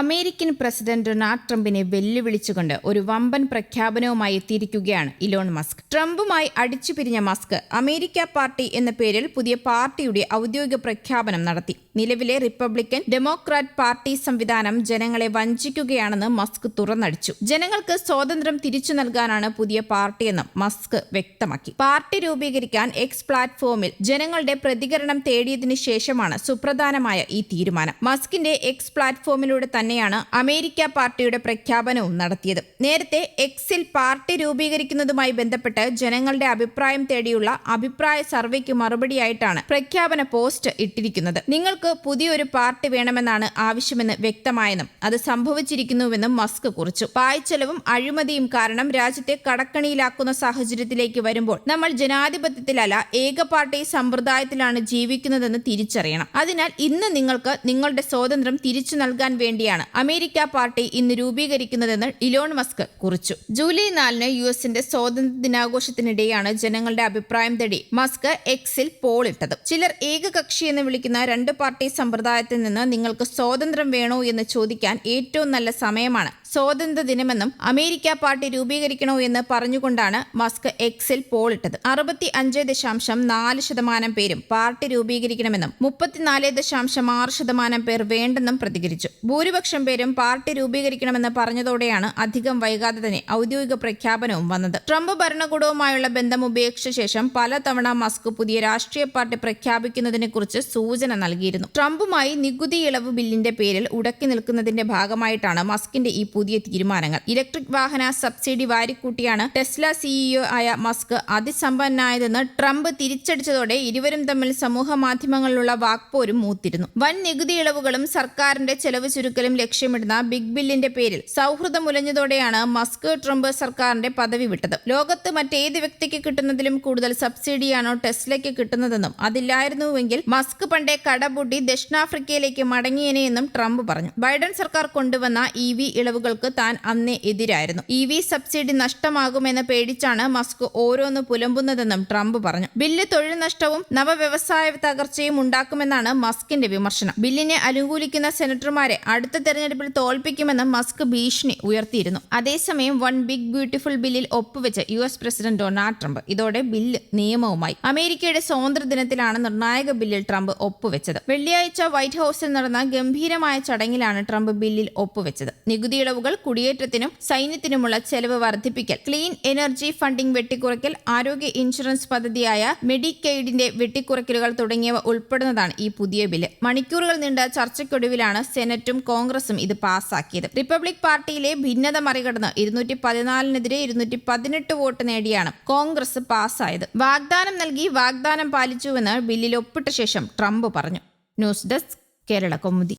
American president Donald ട്രംപിനെ വെല്ലുവിളിച്ചുകൊണ്ട് ഒരു വമ്പൻ പ്രഖ്യാപനവുമായി എത്തിയിരിക്കുകയാണ് ഇലോൺ മസ്ക്. ട്രംപുമായി അടിച്ചു പിരിഞ്ഞ മസ്ക് അമേരിക്ക പാർട്ടി എന്ന പേരിൽ പുതിയ പാർട്ടിയുടെ ഔദ്യോഗിക പ്രഖ്യാപനം നടത്തി. നിലവിലെ റിപ്പബ്ലിക്കൻ ഡെമോക്രാറ്റ് പാർട്ടി സംവിധാനം ജനങ്ങളെ വഞ്ചിക്കുകയാണെന്ന് മസ്ക് തുറന്നടിച്ചു. ജനങ്ങൾക്ക് സ്വാതന്ത്ര്യം തിരിച്ചു നൽകാനാണ് പുതിയ പാർട്ടിയെന്നും മസ്ക് വ്യക്തമാക്കി. പാർട്ടി രൂപീകരിക്കാൻ എക്സ് പ്ലാറ്റ്ഫോമിൽ ജനങ്ങളുടെ പ്രതികരണം തേടിയതിനു ശേഷമാണ് സുപ്രധാനമായ ഈ തീരുമാനം. മസ്കിന്റെ എക്സ് പ്ലാറ്റ്ഫോമിലൂടെ തന്നെയാണ് അമേരിക്ക പാർട്ടിയുടെ പ്രഖ്യാപനവും നടത്തിയത്. നേരത്തെ എക്സിൽ പാർട്ടി രൂപീകരിക്കുന്നതുമായി ബന്ധപ്പെട്ട് ജനങ്ങളുടെ അഭിപ്രായം തേടിയുള്ള അഭിപ്രായ സർവേക്ക് മറുപടിയായിട്ടാണ് പ്രഖ്യാപന പോസ്റ്റ് ഇട്ടിരിക്കുന്നത്. നിങ്ങൾക്ക് പുതിയൊരു പാർട്ടി വേണമെന്നാണ് ആവശ്യമെന്ന് വ്യക്തമായെന്നും അത് സംഭവിച്ചിരിക്കുന്നുവെന്നും മസ്ക് കുറിച്ചു. പായ്ച്ചെലവും അഴിമതിയും കാരണം രാജ്യത്തെ കടക്കണിയിലാക്കുന്ന സാഹചര്യത്തിലേക്ക് വരുമ്പോൾ നമ്മൾ ജനാധിപത്യത്തിലല്ല ഏക പാർട്ടി സമ്പ്രദായത്തിലാണ് ജീവിക്കുന്നതെന്ന് തിരിച്ചറിയണം. അതിനാൽ ഇന്ന് നിങ്ങൾക്ക് നിങ്ങളുടെ സ്വാതന്ത്ര്യം തിരിച്ചു നൽകാൻ വേണ്ടിയാണ് അമേരിക്ക പാർട്ടി ഇന്ന് രൂപീകരിക്കുന്നതെന്ന് ഇലോൺ മസ്ക് കുറിച്ചു. ജൂലൈ നാലിന് യു എസിന്റെ സ്വാതന്ത്ര്യ ദിനാഘോഷത്തിനിടെയാണ് ജനങ്ങളുടെ അഭിപ്രായം തേടി മസ്ക് എക്സിൽ പോൾ ഇട്ടത്. ചിലർ ഏകകക്ഷി എന്ന് വിളിക്കുന്ന രണ്ട് പാർട്ടി സമ്പ്രദായത്തിൽ നിന്ന് നിങ്ങൾക്ക് സ്വാതന്ത്ര്യം വേണോ എന്ന് ചോദിക്കാൻ ഏറ്റവും നല്ല സമയമാണ്. സ്വാതന്ത്ര്യ ദിനമെന്നും അമേരിക്ക പാർട്ടി രൂപീകരിക്കണോ എന്ന് പറഞ്ഞുകൊണ്ടാണ് മസ്ക് എക്സിൽ പോളിട്ടത് അറുപത്തി അഞ്ച് ദശാംശം നാല് ശതമാനം പേരും പാർട്ടി രൂപീകരിക്കണമെന്നും മുപ്പത്തിനാല് ദശാംശം ആറ് ശതമാനം പേർ വേണ്ടെന്നും പ്രതികരിച്ചു. ഭൂരിപക്ഷം പേരും പാർട്ടി രൂപീകരിക്കണമെന്ന് പറഞ്ഞതോടെയാണ് അധികം വൈകാതെ തന്നെ ഔദ്യോഗിക പ്രഖ്യാപനവും വന്നത്. ട്രംപ് ഭരണകൂടവുമായുള്ള ബന്ധം ഉപേക്ഷിച്ച ശേഷം പലതവണ മസ്ക് പുതിയ രാഷ്ട്രീയ പാർട്ടി പ്രഖ്യാപിക്കുന്നതിനെക്കുറിച്ച് സൂചന നൽകിയിരുന്നു. ട്രംപുമായി നികുതി ഇളവ് ബില്ലിന്റെ പേരിൽ ഉടക്കി നിൽക്കുന്നതിന്റെ ഭാഗമായിട്ടാണ് മസ്കിന്റെ ഈ പുതിയ തീരുമാനങ്ങൾ. ഇലക്ട്രിക് വാഹന സബ്സിഡി വാരിക്കൂട്ടിയാണ് ടെസ്ല സിഇഒ ആയ മസ്ക് അതിസമ്പന്നനായതെന്ന് ട്രംപ് തിരിച്ചടിച്ചതോടെ ഇരുവരും തമ്മിൽ സമൂഹ മാധ്യമങ്ങളിലുള്ള വാക്പോരും മൂത്തിരുന്നു. വൻ നികുതി ഇളവുകളും സർക്കാരിന്റെ ചെലവ് ചുരുക്കലും ലക്ഷ്യമിടുന്ന ബിഗ് ബില്ലിന്റെ പേരിൽ സൗഹൃദം ഉലഞ്ഞതോടെയാണ് മസ്ക് ട്രംപ് സർക്കാരിന്റെ പദവി വിട്ടത്. ലോകത്ത് മറ്റേത് വ്യക്തിക്ക് കിട്ടുന്നതിലും കൂടുതൽ സബ്സിഡിയാണോ ടെസ്ലയ്ക്ക് കിട്ടുന്നതെന്നും അതില്ലായിരുന്നുവെങ്കിൽ മസ്ക് പണ്ടേ കടപൂട്ടി ദക്ഷിണാഫ്രിക്കയിലേക്ക് മടങ്ങിയേനെയെന്നും ട്രംപ് പറഞ്ഞു. ബൈഡൻ സർക്കാർ കൊണ്ടുവന്ന ഇ വി ഇളവുകൾക്ക് താൻ അന്നേ എതിരായിരുന്നു. ഇ വി സബ്സിഡി നഷ്ടമാകുമെന്ന് പേടിച്ചാണ് മസ്ക് ഓരോന്ന് പുലമ്പുന്നതെന്നും ട്രംപ് പറഞ്ഞു. ബില്ല് തൊഴിൽ നഷ്ടവും നവവ്യവസായ തകർച്ചയും ഉണ്ടാക്കുമെന്നാണ് മസ്കിന്റെ വിമർശനം. ബില്ലിനെ അനുകൂലിക്കുന്ന സെനറ്റർമാരെ അടുത്ത തെരഞ്ഞെടുപ്പിൽ തോൽപ്പിക്കുമെന്ന് മസ്ക് ഭീഷണി ഉയർത്തിയിരുന്നു. അതേസമയം വൺ ബിഗ് ബ്യൂട്ടിഫുൾ ബില്ലിൽ ഒപ്പുവെച്ച U S president Donald Trump ഇതോടെ ബില്ല് നിയമവുമായി. അമേരിക്കയുടെ സ്വാതന്ത്ര്യ ദിനത്തിലാണ് നിർണായക ബില്ലിൽ ട്രംപ് ഒപ്പുവെച്ചത്. വെള്ളിയാഴ്ച വൈറ്റ് ഹൌസിൽ നടന്ന ഗംഭീരമായ ചടങ്ങിലാണ് ട്രംപ് ബില്ലിൽ ഒപ്പുവെച്ചത്. നികുതി ഇളവുകൾ കുടിയേറ്റത്തിനും സൈന്യത്തിനുമുള്ള ചെലവ് വർദ്ധിപ്പിക്കൽ. ക്ലീൻ എനർജി ഫണ്ടിംഗ് വെട്ടിക്കുറയ്ക്കൽ ആരോഗ്യ ഇൻഷുറൻസ് പദ്ധതിയായ മെഡിക്കെയ്ഡിന്റെ വെട്ടിക്കുറയ്ക്കലുകൾ തുടങ്ങിയവ ഉൾപ്പെടുന്നതാണ് ഈ പുതിയ ബില്ല്. മണിക്കൂറുകൾ നീണ്ട ചർച്ചയ്ക്കൊടുവിലാണ് സെനറ്റും കോൺഗ്രസും ഇത് പാസാക്കിയത്. റിപ്പബ്ലിക് പാർട്ടിയിലെ ഭിന്നത മറികടന്ന് ഇരുന്നൂറ്റി പതിനാലിനെതിരെ ഇരുന്നൂറ്റി പതിനെട്ട് വോട്ട് നേടിയാണ് കോൺഗ്രസ് പാസായത്. വാഗ്ദാനം നൽകി വാഗ്ദാനം പാലിച്ചുവെന്ന് ബില്ലിൽ ഒപ്പിട്ട ശേഷം ട്രംപ് പറഞ്ഞു. News desk Kerala Kaumudi